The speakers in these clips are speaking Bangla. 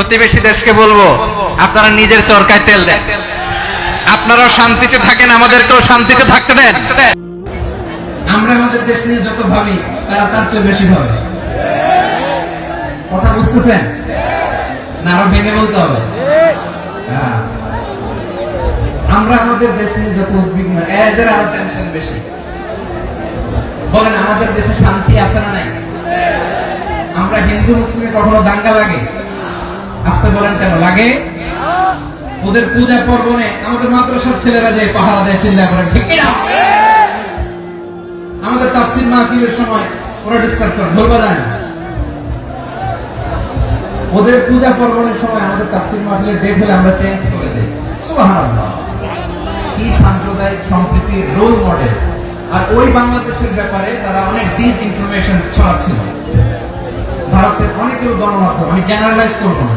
প্রতিবেশী দেশকে বলব, আপনারা নিজের চরকায় তেল দেন। আপনারাও শান্তিতে থাকেন, আমাদেরকেও শান্তিতে থাকতে দেন। আমরা আমাদের দেশ নিয়ে যত ভাবি, তারা তার চেয়ে বেশি ভাবে। কথা বুঝতেছেন? না, আরও ভেঙে বলতে হবে। হ্যাঁ। আমরা আমাদের দেশ নিয়ে যত উদ্বিগ্ন, এদের আরও টেনশন বেশি। বলেন, আমাদের দেশে শান্তি আছে না নাই? আমরা হিন্দু, মুসলিমে কখনো দাঙ্গা লাগে? আসতে বলেন কেন, লাগে? ওদের পূজা পর্বণে আমাদের মাদ্রাসার ছেলেরা যে পাহারা দেয় চিল্লা করে ঠিক কিনা? আমাদের তাফসির মাহফিলের সময় ওরা ডিসকাস করে, ধরবা যায় না। ওদের পূজা পর্বণের সময় আমাদের তাফসির মাহফিলের ডেট হলে আমরা চেঞ্জ করে দেই। সুবহানাল্লাহ। কি সাম্প্রদায়িক সম্প্রীতির রোল মডেল আর ওই বাংলাদেশের ব্যাপারে তারা অনেক ডিস ইনফরমেশন ছড়াচ্ছিল। ভারতের অনেকগুলো গণমাধ্যম, আমি জেনারেলাইজ করব না।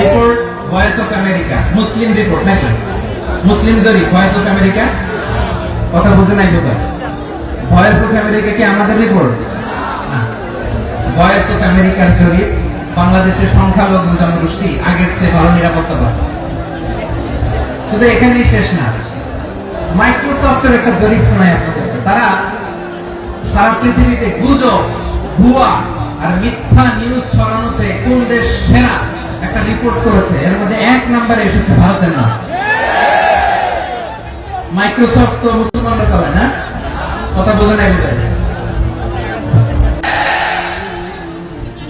Report voice of America Muslim report নাকি? মুসলিম জরি ভয়েস অফ আমেরিকা কথা বুঝে নাই বোধ ভয়েস অফ আমেরিকা কি আমাদের রিপোর্ট ভয়েস অফ আমেরিকার জরিপ বাংলাদেশের সংখ্যালঘু জনগোষ্ঠী আগের চেয়ে ভালো নিরাপত্তা পাচ্ছে। শুধু এখানেই শেষ না। মাইক্রোসফটের একটা জরিপ শোনায় আপনাদেরকে তারা সারা পৃথিবীতে গুজব, ভুয়া আর মিথ্যা নিউজ ছড়ানোতে কোন দেশ সেরা? একটা রিপোর্ট করেছে, এর মধ্যে এক নম্বরে এসেছে ভারতের নাম। মাইক্রোসফট তো মুসলমানরা চালায় না? কথা বোঝা নাই বোধ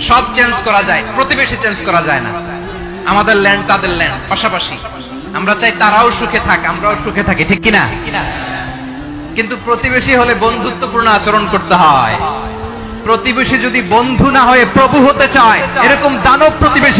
সব চেঞ্জ করা যায়, প্রতিবেশী চেঞ্জ করা যায় না। আমাদের ল্যান্ড তাদের ল্যান্ড পাশাপাশি। আমরা চাই তারাও সুখে থাক, আমরাও সুখে থাকি, ঠিক কিনা? কিন্তু প্রতিবেশী হলে বন্ধুত্বপূর্ণ আচরণ করতে হয়। প্রতিবেশী যদি বন্ধু না হয়ে প্রভু হতে চায়, এরকম দানব প্রতিবেশী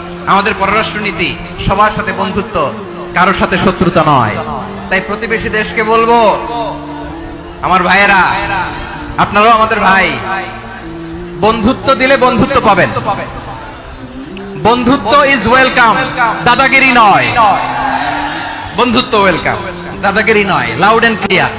আমাদের পররাষ্ট্র নীতি সবার সাথে বন্ধুত্ব, কারোর সাথে শত্রুতা নয়। তাই প্রতিবেশী দেশকে বলব, আমার ভাইয়েরা, আপনারাও আমাদের ভাই, বন্ধুত্ব দিলে বন্ধুত্ব পাবেন। বন্ধুত্ব ইজ ওয়েলকাম দাদাগিরি নয়। বন্ধুত্ব ওয়েলকাম দাদাগিরি নয় লাউড এন্ড ক্লিয়ার